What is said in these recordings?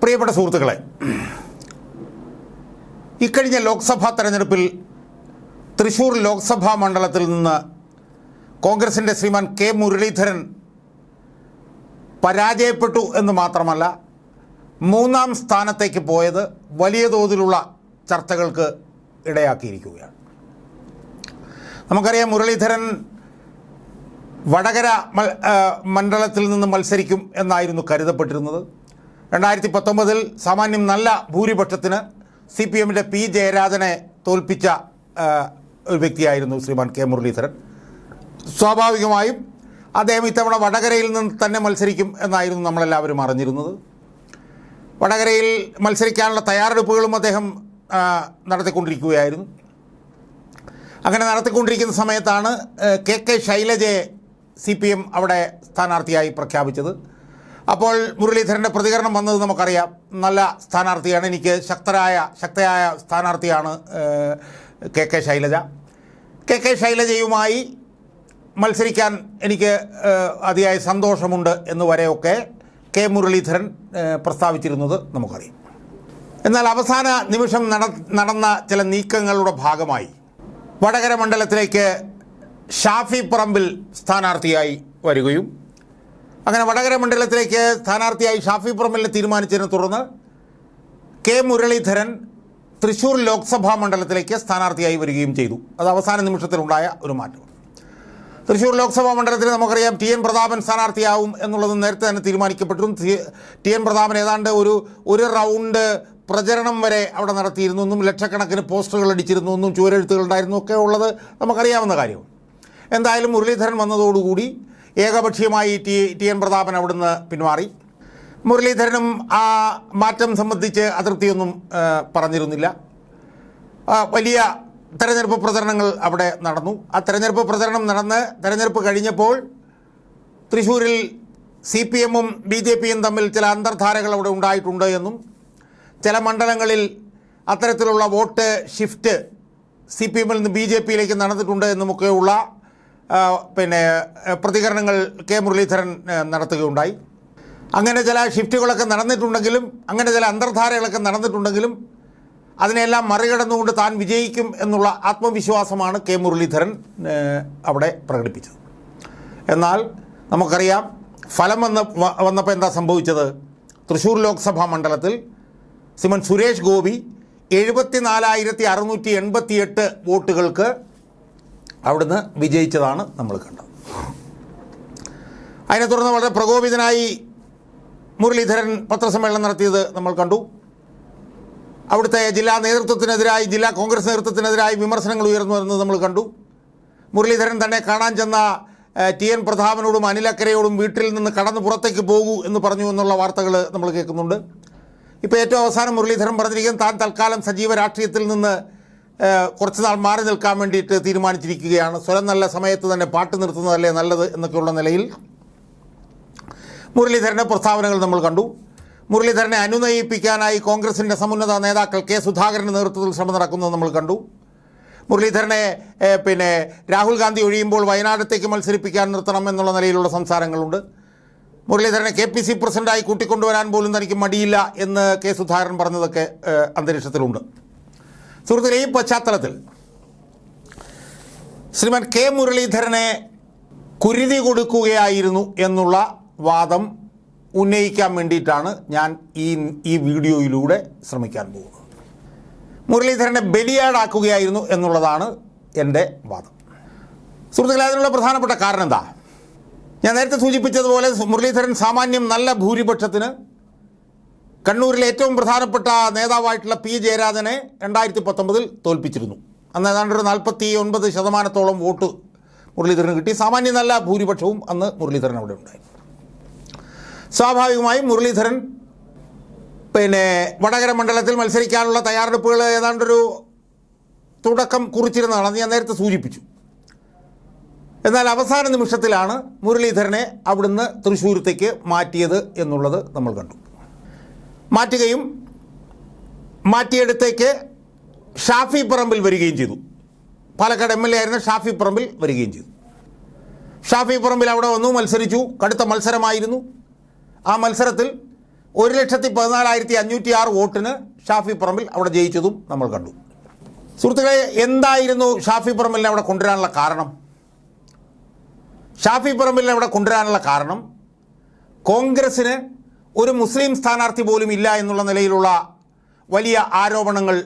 പ്രിയപ്പെട്ട സുഹൃത്തുക്കളെ ഇക്കഴിഞ്ഞ ലോക്സഭാ തെരഞ്ഞെടുപ്പിൽ തൃശൂർ ലോക്സഭാ മണ്ഡലത്തിൽ നിന്ന് കോൺഗ്രസിന്റെ ശ്രീമാൻ കെ മുരളീധരൻ പരാജയപ്പെട്ടു എന്ന് മാത്രമല്ല മൂന്നാം സ്ഥാനത്തേക്ക് പോയത് വലിയ തോതിലുള്ള ചർച്ചകൾക്ക് ഇടയാക്കിയിരിക്കുകയാണ്. നമുക്കറിയാം മുരളീധരൻ വടകര മണ്ഡലത്തിൽ നിന്ന് മത്സരിക്കും എന്നായിരുന്നു കരുതപ്പെട്ടിരുന്നത്. രണ്ടായിരത്തി പത്തൊമ്പതിൽ സാമാന്യം നല്ല ഭൂരിപക്ഷത്തിന് സി പി എമ്മിന്റെ പി ജയരാജനെ തോൽപ്പിച്ച ഒരു വ്യക്തിയായിരുന്നു ശ്രീമാൻ കെ മുരളീധരൻ. സ്വാഭാവികമായും അദ്ദേഹം ഇത്തവണ വടകരയിൽ നിന്ന് തന്നെ മത്സരിക്കും എന്നായിരുന്നു നമ്മളെല്ലാവരും അറിഞ്ഞിരുന്നത്. വടകരയിൽ മത്സരിക്കാനുള്ള തയ്യാറെടുപ്പുകളും അദ്ദേഹം നടത്തിക്കൊണ്ടിരിക്കുകയായിരുന്നു. അങ്ങനെ നടത്തിക്കൊണ്ടിരിക്കുന്ന സമയത്താണ് കെ കെ ശൈലജയെ സി പി എം അവിടെ സ്ഥാനാർത്ഥിയായി പ്രഖ്യാപിച്ചത്. അപ്പോൾ മുരളീധരന്റെ പ്രതികരണം വന്നത് നമുക്കറിയാം. നല്ല സ്ഥാനാർത്ഥിയാണ്. എനിക്ക് ശക്തരായ ശക്തയായ സ്ഥാനാർത്ഥിയാണ് K K Shailaja. K K ശൈലജയുമായി മത്സരിക്കാൻ എനിക്ക് അതിയായ സന്തോഷമുണ്ട് എന്ന് വരെയൊക്കെ കെ മുരളീധരൻ പ്രസ്താവിച്ചിരുന്നത് നമുക്കറിയാം. എന്നാൽ അവസാന നിമിഷം നട നടന്ന ചില നീക്കങ്ങളുടെ ഭാഗമായി വടകര മണ്ഡലത്തിലേക്ക് ഷാഫി പറമ്പിൽ സ്ഥാനാർത്ഥിയായി വരികയും അങ്ങനെ വടകര മണ്ഡലത്തിലേക്ക് സ്ഥാനാർത്ഥിയായി ഷാഫി പറമ്പിലിനെ തീരുമാനിച്ചതിനെ തുടർന്ന് കെ മുരളീധരൻ തൃശൂർ ലോക്സഭാ മണ്ഡലത്തിലേക്ക് സ്ഥാനാർത്ഥിയായി വരികയും ചെയ്തു. അത് അവസാന നിമിഷത്തിലുണ്ടായ ഒരു മാറ്റം. തൃശ്ശൂർ ലോക്സഭാ മണ്ഡലത്തിൽ നമുക്കറിയാം ടി എൻ പ്രതാപൻ സ്ഥാനാർത്ഥിയാവും എന്നുള്ളത് നേരത്തെ തന്നെ തീരുമാനിക്കപ്പെട്ടു ടി- എൻ പ്രതാപൻ ഏതാണ്ട് ഒരു ഒരു റൗണ്ട് പ്രചരണം വരെ അവിടെ നടത്തിയിരുന്നു. എന്നും ലക്ഷക്കണക്കിന് പോസ്റ്ററുകൾ അടിച്ചിരുന്നു. എന്നും ചുവരെഴുത്തുകൾ ഉണ്ടായിരുന്നു. ഒക്കെ ഉള്ളത് നമുക്കറിയാവുന്ന കാര്യമാണ്. എന്തായാലും മുരളീധരൻ വന്നതോടുകൂടി ഏകപക്ഷീയമായി ടി ടി എൻ പ്രതാപൻ അവിടുന്ന് പിന്മാറി മുരളീധരനും ആ മാറ്റം സംബന്ധിച്ച് അതൃപ്തിയൊന്നും പറഞ്ഞിരുന്നില്ല. വലിയ തെരഞ്ഞെടുപ്പ് പ്രചരണങ്ങൾ അവിടെ നടന്നു. ആ തെരഞ്ഞെടുപ്പ് പ്രചരണം നടന്ന് തെരഞ്ഞെടുപ്പ് കഴിഞ്ഞപ്പോൾ തൃശ്ശൂരിൽ സി പി എമ്മും ബി ജെ പിയും തമ്മിൽ ചില അന്തർധാരകൾ അവിടെ ഉണ്ടായിട്ടുണ്ട് എന്നും ചില മണ്ഡലങ്ങളിൽ അത്തരത്തിലുള്ള വോട്ട് ഷിഫ്റ്റ് സി പി എമ്മിൽ നിന്ന് ബി ജെ പിയിലേക്ക് നടന്നിട്ടുണ്ട് എന്നുമൊക്കെയുള്ള പിന്നെ പ്രതികരണങ്ങൾ കെ മുരളീധരൻ നടത്തുകയുണ്ടായി. അങ്ങനെ ചില ഷിഫ്റ്റുകളൊക്കെ നടന്നിട്ടുണ്ടെങ്കിലും അങ്ങനെ ചില അന്തർധാരകളൊക്കെ നടന്നിട്ടുണ്ടെങ്കിലും അതിനെല്ലാം മറികടന്നുകൊണ്ട് താൻ വിജയിക്കും എന്നുള്ള ആത്മവിശ്വാസമാണ് കെ മുരളീധരൻ അവിടെ പ്രകടിപ്പിച്ചത്. എന്നാൽ നമുക്കറിയാം ഫലം വന്ന് വന്നപ്പോൾ എന്താ സംഭവിച്ചത്? തൃശ്ശൂർ ലോക്സഭാ മണ്ഡലത്തിൽ സിമൻ സുരേഷ് ഗോപി എഴുപത്തിനാലായിരത്തി അറുന്നൂറ്റി എൺപത്തിയെട്ട് വോട്ടുകൾക്ക് അവിടുന്ന് വിജയിച്ചതാണ് നമ്മൾ കണ്ടത്. അതിനെ തുടർന്ന് വളരെ പ്രകോപിതനായി മുരളീധരൻ പത്രസമ്മേളനം നടത്തിയത് നമ്മൾ കണ്ടു. അവിടുത്തെ ജില്ലാ നേതൃത്വത്തിനെതിരായി ജില്ലാ കോൺഗ്രസ് നേതൃത്വത്തിനെതിരായി വിമർശനങ്ങൾ ഉയർന്നു വരുന്നത് നമ്മൾ കണ്ടു. മുരളീധരൻ തന്നെ കാണാൻ ചെന്ന ടി എൻ പ്രതാപനോടും അനിലക്കരയോടും വീട്ടിൽ നിന്ന് കടന്ന് പുറത്തേക്ക് പോകൂ എന്ന് പറഞ്ഞു എന്നുള്ള വാർത്തകൾ നമ്മൾ കേൾക്കുന്നുണ്ട്. ഇപ്പോൾ ഏറ്റവും അവസാനം മുരളീധരൻ പറഞ്ഞിരിക്കുന്നത് താൻ തൽക്കാലം സജീവ രാഷ്ട്രീയത്തിൽ നിന്ന് കുറച്ച് നാൾ മാറി നിൽക്കാൻ വേണ്ടിയിട്ട് തീരുമാനിച്ചിരിക്കുകയാണ്. സ്വരം നല്ല സമയത്ത് തന്നെ പാട്ട് നിർത്തുന്നതല്ലേ നല്ലത് എന്നൊക്കെയുള്ള നിലയിൽ മുരളീധരന്റെ പ്രസ്താവനകൾ നമ്മൾ കണ്ടു. മുരളീധരനെ അനുനയിപ്പിക്കാനായി കോൺഗ്രസിന്റെ സമുന്നത നേതാക്കൾ കെ സുധാകരന്റെ നേതൃത്വത്തിൽ ശ്രമം നടക്കുന്നത് നമ്മൾ കണ്ടു. മുരളീധരനെ പിന്നെ രാഹുൽ ഗാന്ധി ഒഴിയുമ്പോൾ വയനാടത്തേക്ക് മത്സരിപ്പിക്കാൻ നിർത്തണം എന്നുള്ള നിലയിലുള്ള സംസാരങ്ങളുണ്ട്. മുരളീധരനെ കെ പി സി പ്രസിഡന്റായി കൂട്ടിക്കൊണ്ടുവരാൻ പോലും തനിക്ക് മടിയില്ല എന്ന് കെ സുധാകരൻ പറഞ്ഞതൊക്കെ അന്തരീക്ഷത്തിലുണ്ട്. സുഹൃത്തുക്കളെ ഈ പശ്ചാത്തലത്തിൽ ശ്രീമാൻ കെ മുരളീധരനെ കുരുതി കൊടുക്കുകയായിരുന്നു എന്നുള്ള വാദം ഉന്നയിക്കാൻ വേണ്ടിയിട്ടാണ് ഞാൻ ഈ ഈ വീഡിയോയിലൂടെ ശ്രമിക്കാൻ പോകുന്നത്. മുരളീധരനെ ബലിയാടാക്കുകയായിരുന്നു എന്നുള്ളതാണ് എന്റെ വാദം. സുഹൃത്തുക്കളെ അതിനുള്ള പ്രധാനപ്പെട്ട കാരണം എന്താ? ഞാൻ നേരത്തെ സൂചിപ്പിച്ചതുപോലെ മുരളീധരൻ സാമാന്യം നല്ല ഭൂരിപക്ഷത്തിന് കണ്ണൂരിലെ ഏറ്റവും പ്രധാനപ്പെട്ട നേതാവായിട്ടുള്ള പി ജയരാജനെ രണ്ടായിരത്തി പത്തൊമ്പതിൽ തോൽപ്പിച്ചിരുന്നു. അന്ന് ഏതാണ്ട് ഒരു നാൽപ്പത്തി ഒൻപത് ശതമാനത്തോളം വോട്ട് മുരളീധരന് കിട്ടി. സാമാന്യം നല്ല ഭൂരിപക്ഷവും അന്ന് മുരളീധരൻ അവിടെ ഉണ്ടായി. സ്വാഭാവികമായും മുരളീധരൻ പിന്നെ വടകര മണ്ഡലത്തിൽ മത്സരിക്കാനുള്ള തയ്യാറെടുപ്പുകൾ ഏതാണ്ടൊരു തുടക്കം കുറിച്ചിരുന്നതാണ്. ഞാൻ നേരത്തെ സൂചിപ്പിച്ചു. എന്നാൽ അവസാന നിമിഷത്തിലാണ് മുരളീധരനെ അവിടുന്ന് തൃശ്ശൂരത്തേക്ക് മാറ്റിയത് എന്നുള്ളത് നമ്മൾ കണ്ടു. മാറ്റുകയും മാറ്റിയെടുത്തേക്ക് ഷാഫി പറമ്പിൽ വരികയും ചെയ്തു. പാലക്കാട് എം എൽ എ ആയിരുന്ന ഷാഫി പറമ്പിൽ വരികയും ചെയ്തു. ഷാഫി പറമ്പിൽ അവിടെ വന്നു മത്സരിച്ചു. കടുത്ത മത്സരമായിരുന്നു. ആ മത്സരത്തിൽ ഒരു ലക്ഷത്തി പതിനാലായിരത്തി അഞ്ഞൂറ്റി ആറ് വോട്ടിന് ഷാഫി പറമ്പിൽ അവിടെ ജയിച്ചതും നമ്മൾ കണ്ടു. സുഹൃത്തുക്കളെ എന്തായിരുന്നു ഷാഫി പറമ്പിലിനെ അവിടെ കൊണ്ടുവരാനുള്ള കാരണം? ഷാഫി പറമ്പിലിനെ അവിടെ കൊണ്ടുവരാനുള്ള കാരണം കോൺഗ്രസ്സിന് ഒരു മുസ്ലിം സ്ഥാനാർത്ഥി പോലും ഇല്ല എന്നുള്ള നിലയിലുള്ള വലിയ ആരോപണങ്ങൾ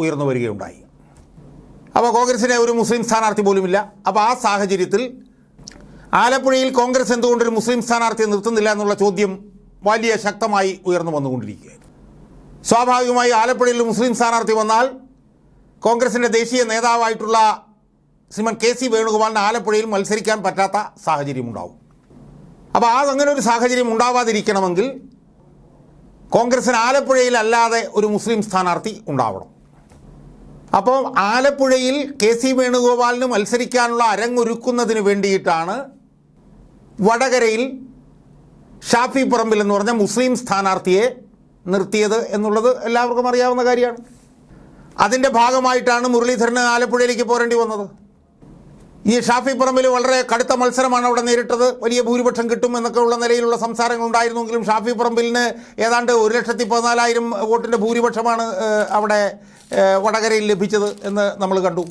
ഉയർന്നു വരികയുണ്ടായി. അപ്പോൾ കോൺഗ്രസിന് ഒരു മുസ്ലിം സ്ഥാനാർത്ഥി പോലുമില്ല അപ്പോൾ ആ സാഹചര്യത്തിൽ ആലപ്പുഴയിൽ കോൺഗ്രസ് എന്തുകൊണ്ടൊരു മുസ്ലിം സ്ഥാനാർത്ഥിയെ നിർത്തുന്നില്ല എന്നുള്ള ചോദ്യം വലിയ ശക്തമായി ഉയർന്നു വന്നുകൊണ്ടിരിക്കുകയാണ്. സ്വാഭാവികമായി ആലപ്പുഴയിൽ മുസ്ലിം സ്ഥാനാർത്ഥി വന്നാൽ കോൺഗ്രസിന്റെ ദേശീയ നേതാവായിട്ടുള്ള ശ്രീമൻ കെ സി വേണുഗോപാലിന് ആലപ്പുഴയിൽ മത്സരിക്കാൻ പറ്റാത്ത സാഹചര്യമുണ്ടാവും. അപ്പോൾ അതങ്ങനെ ഒരു സാഹചര്യം ഉണ്ടാവാതിരിക്കണമെങ്കിൽ കോൺഗ്രസിന് ആലപ്പുഴയിൽ അല്ലാതെ ഒരു മുസ്ലിം സ്ഥാനാർത്ഥി ഉണ്ടാവണം. അപ്പോൾ ആലപ്പുഴയിൽ കെ സി വേണുഗോപാലിന് മത്സരിക്കാനുള്ള അരങ്ങൊരുക്കുന്നതിന് വേണ്ടിയിട്ടാണ് വടകരയിൽ ഷാഫി പറമ്പിൽ എന്ന് പറഞ്ഞ മുസ്ലിം സ്ഥാനാർത്ഥിയെ നിർത്തിയത് എന്നുള്ളത് എല്ലാവർക്കും അറിയാവുന്ന കാര്യമാണ്. അതിന്റെ ഭാഗമായിട്ടാണ് മുരളീധരന് ആലപ്പുഴയിലേക്ക് പോരേണ്ടി വന്നത്. ഈ ഷാഫി പറമ്പിൽ വളരെ കടുത്ത മത്സരമാണ് അവിടെ നേരിട്ടത്. വലിയ ഭൂരിപക്ഷം കിട്ടും എന്നൊക്കെ ഉള്ള നിലയിലുള്ള സംസാരങ്ങൾ ഉണ്ടായിരുന്നുവെങ്കിലും ഷാഫി പറമ്പിലിന് ഏതാണ്ട് ഒരു ലക്ഷത്തി പതിനാലായിരം വോട്ടിന്റെ ഭൂരിപക്ഷമാണ് അവിടെ വടകരയിൽ ലഭിച്ചത് എന്ന് നമ്മൾ കണ്ടു.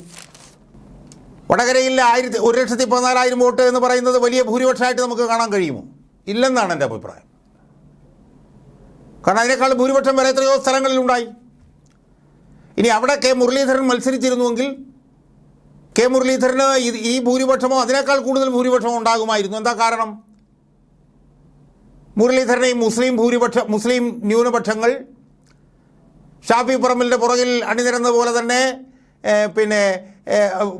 വടകരയിൽ ആയിരത്തി ഒരു ലക്ഷത്തി പതിനാലായിരം വോട്ട് എന്ന് പറയുന്നത് വലിയ ഭൂരിപക്ഷമായിട്ട് നമുക്ക് കാണാൻ കഴിയുമോ? ഇല്ലെന്നാണ് എന്റെ അഭിപ്രായം. കാരണം അതിനേക്കാൾ ഭൂരിപക്ഷം വരെ എത്രയോ സ്ഥലങ്ങളിലുണ്ടായി. ഇനി അവിടെ കെ മുരളീധരൻ മത്സരിച്ചിരുന്നുവെങ്കിൽ കെ മുരളീധരന് ഈ ഭൂരിപക്ഷമോ അതിനേക്കാൾ കൂടുതൽ ഭൂരിപക്ഷമോ ഉണ്ടാകുമായിരുന്നു. എന്താ കാരണം? മുരളീധരനെ ഈ മുസ്ലിം ഭൂരിപക്ഷ മുസ്ലിം ന്യൂനപക്ഷങ്ങൾ ഷാഫി പറമ്പലിന്റെ പുറകിൽ അണിനിരന്ന പോലെ തന്നെ പിന്നെ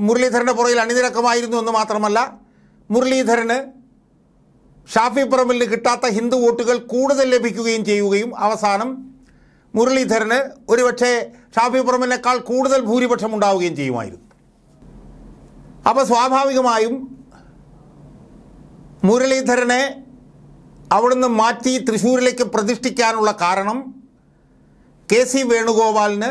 മുരളീധരന്റെ പുറകിൽ അണിനിരക്കമായിരുന്നു എന്ന് മാത്രമല്ല മുരളീധരന് ഷാഫി പറമ്പലിന് കിട്ടാത്ത ഹിന്ദു വോട്ടുകൾ കൂടുതൽ ലഭിക്കുകയും ചെയ്യുകയും അവസാനം മുരളീധരന് ഒരുപക്ഷെ ഷാഫി പറമ്പലിനേക്കാൾ കൂടുതൽ ഭൂരിപക്ഷം ഉണ്ടാവുകയും ചെയ്യുമായിരുന്നു. അപ്പോൾ സ്വാഭാവികമായും മുരളീധരനെ അവിടുന്ന് മാറ്റി തൃശ്ശൂരിലേക്ക് പ്രതിഷ്ഠിക്കാനുള്ള കാരണം കെ സി വേണുഗോപാലിന്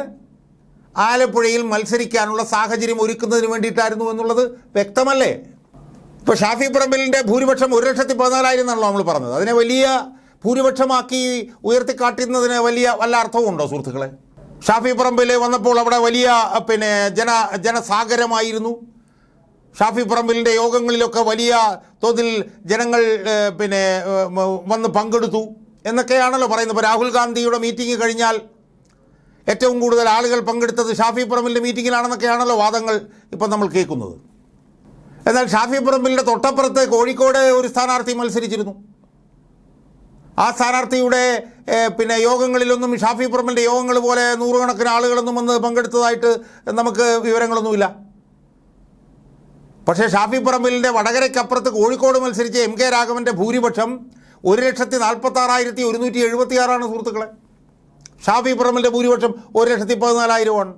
ആലപ്പുഴയിൽ മത്സരിക്കാനുള്ള സാഹചര്യം ഒരുക്കുന്നതിന് വേണ്ടിയിട്ടായിരുന്നു എന്നുള്ളത് വ്യക്തമല്ലേ? ഇപ്പോൾ ഷാഫി പറമ്പിലിന്റെ ഭൂരിപക്ഷം ഒരു ലക്ഷത്തി പതിനാലായിരം എന്നാണല്ലോ നമ്മൾ പറഞ്ഞത്. അതിനെ വലിയ ഭൂരിപക്ഷമാക്കി ഉയർത്തിക്കാട്ടുന്നതിന് വലിയ വല്ല അർത്ഥവും ഉണ്ടോ സുഹൃത്തുക്കളെ? ഷാഫി പറമ്പിൽ വന്നപ്പോൾ അവിടെ വലിയ പിന്നെ ജന ജനസാഗരമായിരുന്നു. ഷാഫി പറമ്പിലിന്റെ യോഗങ്ങളിലൊക്കെ വലിയ തോതിൽ ജനങ്ങൾ പിന്നെ വന്ന് പങ്കെടുത്തു എന്നൊക്കെയാണല്ലോ പറയുന്നത്. ഇപ്പോൾ രാഹുൽ ഗാന്ധിയുടെ മീറ്റിംഗ് കഴിഞ്ഞാൽ ഏറ്റവും കൂടുതൽ ആളുകൾ പങ്കെടുത്തത് ഷാഫി പറമ്പിലിന്റെ മീറ്റിങ്ങിലാണെന്നൊക്കെയാണല്ലോ വാദങ്ങൾ ഇപ്പം നമ്മൾ കേൾക്കുന്നത്. എന്നാൽ ഷാഫി പറമ്പിലിന്റെ തൊട്ടപ്പുറത്ത് കോഴിക്കോട് ഒരു സ്ഥാനാർത്ഥി മത്സരിച്ചിരുന്നു. ആ സ്ഥാനാർത്ഥിയുടെ പിന്നെ യോഗങ്ങളിലൊന്നും ഷാഫി പറമ്പിലിന്റെ യോഗങ്ങൾ പോലെ നൂറുകണക്കിന് ആളുകളൊന്നും വന്ന് പങ്കെടുത്തതായിട്ട് നമുക്ക് വിവരങ്ങളൊന്നുമില്ല. പക്ഷേ ഷാഫി പറമ്പിലിന്റെ വടകരയ്ക്കപ്പുറത്ത് കോഴിക്കോട് മത്സരിച്ച എം കെ രാഘവന്റെ ഭൂരിപക്ഷം ഒരു ലക്ഷത്തി നാൽപ്പത്താറായിരത്തി ഒരുന്നൂറ്റി എഴുപത്തി ആറാണ് സുഹൃത്തുക്കളെ. ഷാഫി പറമ്പിലിന്റെ ഭൂരിപക്ഷം ഒരു ലക്ഷത്തി പതിനാലായിരമാണ്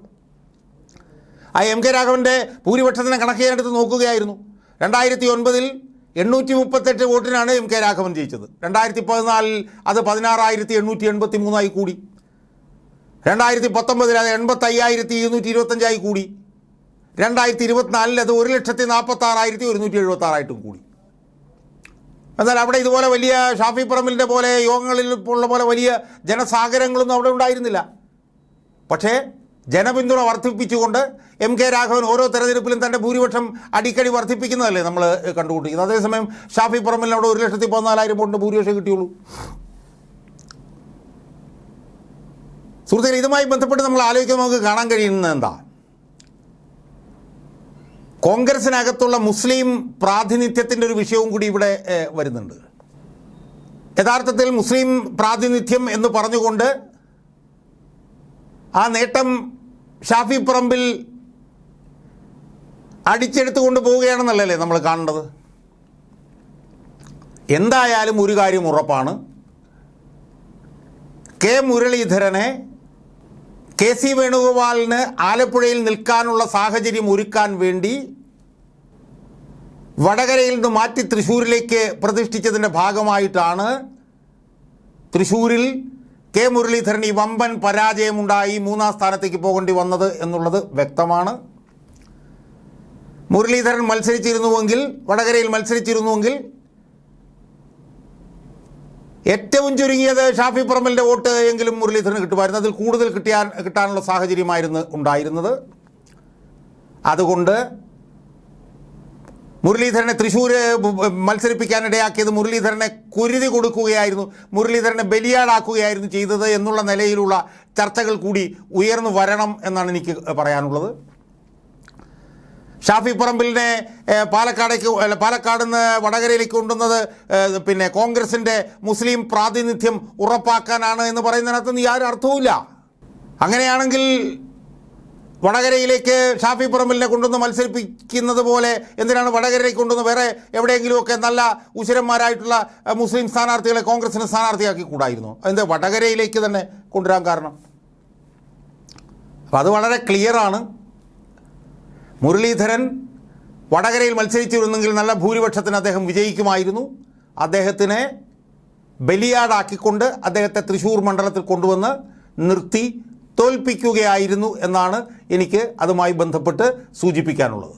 ആ എം കെ രാഘവന്റെ ഭൂരിപക്ഷത്തിനെ കണക്ക് ചെയ്യാനെടുത്ത് നോക്കുകയായിരുന്നു. രണ്ടായിരത്തി ഒൻപതിൽ എണ്ണൂറ്റി മുപ്പത്തെട്ട് വോട്ടിനാണ് എം കെ രാഘവൻ ജയിച്ചത്. രണ്ടായിരത്തി പതിനാലിൽ അത് പതിനാറായിരത്തി എണ്ണൂറ്റി എൺപത്തി മൂന്നായി കൂടി. രണ്ടായിരത്തി പത്തൊമ്പതിൽ അത് എൺപത്തയ്യായിരത്തി ഇരുന്നൂറ്റി ഇരുപത്തഞ്ചായി കൂടി. രണ്ടായിരത്തി ഇരുപത്തിനാലിൽ അത് ഒരു ലക്ഷത്തി നാൽപ്പത്തി ആറായിരത്തി ഒരുന്നൂറ്റി എഴുപത്തി ആറായിട്ടും കൂടി. എന്നാൽ അവിടെ ഇതുപോലെ വലിയ ഷാഫി പറമ്പിലിന്റെ പോലെ യോഗങ്ങളിൽ ഉള്ള പോലെ വലിയ ജനസാഗരങ്ങളൊന്നും അവിടെ ഉണ്ടായിരുന്നില്ല. പക്ഷേ ജനപിന്തുണ വർദ്ധിപ്പിച്ചുകൊണ്ട് എം കെ രാഘവൻ ഓരോ തെരഞ്ഞെടുപ്പിലും തന്റെ ഭൂരിപക്ഷം അടിക്കടി വർദ്ധിപ്പിക്കുന്നതല്ലേ നമ്മൾ കണ്ടുകൊണ്ടിരിക്കുന്നത് അതേസമയം ഷാഫി പറമ്പിലിന് അവിടെ ഒരു ലക്ഷത്തി പതിനാലായിരം കൊണ്ട് ഭൂരിപക്ഷം കിട്ടിയുള്ളൂ. സുഹൃത്തുക്കളെ ഇതുമായി ബന്ധപ്പെട്ട് നമ്മൾ ആലോചിക്കുമ്പോൾ നമുക്ക് കാണാൻ കഴിയുന്നത് എന്താ? കോൺഗ്രസിനകത്തുള്ള മുസ്ലിം പ്രാതിനിധ്യത്തിന്റെ ഒരു വിഷയവും കൂടി ഇവിടെ വരുന്നുണ്ട്. യഥാർത്ഥത്തിൽ മുസ്ലിം പ്രാതിനിധ്യം എന്ന് പറഞ്ഞുകൊണ്ട് ആ നേട്ടം ഷാഫി പറമ്പിൽ അടിച്ചെടുത്തുകൊണ്ട് പോവുകയാണെന്നല്ലേ നമ്മൾ കാണേണ്ടത്? എന്തായാലും ഒരു കാര്യം ഉറപ്പാണ്. കെ മുരളീധരനെ കെ സി വേണുഗോപാലിന് ആലപ്പുഴയിൽ നിൽക്കാനുള്ള സാഹചര്യം ഒരുക്കാൻ വേണ്ടി വടകരയിൽ നിന്ന് മാറ്റി തൃശ്ശൂരിലേക്ക് പ്രതിഷ്ഠിച്ചതിന്റെ ഭാഗമായിട്ടാണ് തൃശ്ശൂരിൽ കെ മുരളീധരൻ ഈ വമ്പൻ പരാജയമുണ്ടായി മൂന്നാം സ്ഥാനത്തേക്ക് പോകേണ്ടി വന്നത് എന്നുള്ളത് വ്യക്തമാണ്. മുരളീധരൻ മത്സരിച്ചിരുന്നുവെങ്കിൽ വടകരയിൽ മത്സരിച്ചിരുന്നുവെങ്കിൽ ഏറ്റവും ചുരുങ്ങിയത് ഷാഫി പറമ്പലിന്റെ വോട്ട് എങ്കിലും മുരളീധരന് കിട്ടുമായിരുന്നു. അതിൽ കൂടുതൽ കിട്ടിയാൻ കിട്ടാനുള്ള സാഹചര്യമായിരുന്നു ഉണ്ടായിരുന്നത്. അതുകൊണ്ട് മുരളീധരനെ തൃശ്ശൂർ മത്സരിപ്പിക്കാനിടയാക്കിയത് മുരളീധരനെ കുരുതി കൊടുക്കുകയായിരുന്നു മുരളീധരനെ ബലിയാടാക്കുകയായിരുന്നു ചെയ്തത് എന്നുള്ള നിലയിലുള്ള ചർച്ചകൾ കൂടി ഉയർന്നു വരണം എന്നാണ് എനിക്ക് പറയാനുള്ളത്. ഷാഫി പറമ്പിലിനെ പാലക്കാടേക്ക് പാലക്കാട് നിന്ന് വടകരയിലേക്ക് കൊണ്ടുവന്നത് പിന്നെ കോൺഗ്രസിന്റെ മുസ്ലിം പ്രാതിനിധ്യം ഉറപ്പാക്കാനാണ് എന്ന് പറയുന്നതിനകത്ത് യാതൊരു അർത്ഥവുമില്ല. അങ്ങനെയാണെങ്കിൽ വടകരയിലേക്ക് ഷാഫി പറമ്പിലിനെ കൊണ്ടുവന്ന് മത്സരിപ്പിക്കുന്നത് പോലെ എന്തിനാണ് വടകരയിലേക്ക് കൊണ്ടുവന്ന് വേറെ എവിടെയെങ്കിലുമൊക്കെ നല്ല ഉശരന്മാരായിട്ടുള്ള മുസ്ലിം സ്ഥാനാർത്ഥികളെ കോൺഗ്രസിന് സ്ഥാനാർത്ഥിയാക്കി കൂടായിരുന്നു അതിന്റെ വടകരയിലേക്ക് തന്നെ കൊണ്ടുവരാൻ കാരണം? അത് വളരെ ക്ലിയറാണ് മുരളീധരൻ വടകരയിൽ മത്സരിച്ചിരുന്നെങ്കിൽ നല്ല ഭൂരിപക്ഷത്തിന് അദ്ദേഹം വിജയിക്കുമായിരുന്നു. അദ്ദേഹത്തിനെ ബലിയാടാക്കിക്കൊണ്ട് അദ്ദേഹത്തെ തൃശ്ശൂർ മണ്ഡലത്തിൽ കൊണ്ടുവന്ന് നിർത്തി തോൽപ്പിക്കുകയായിരുന്നു എന്നാണ് എനിക്ക് അതുമായി ബന്ധപ്പെട്ട് സൂചിപ്പിക്കാനുള്ളത്.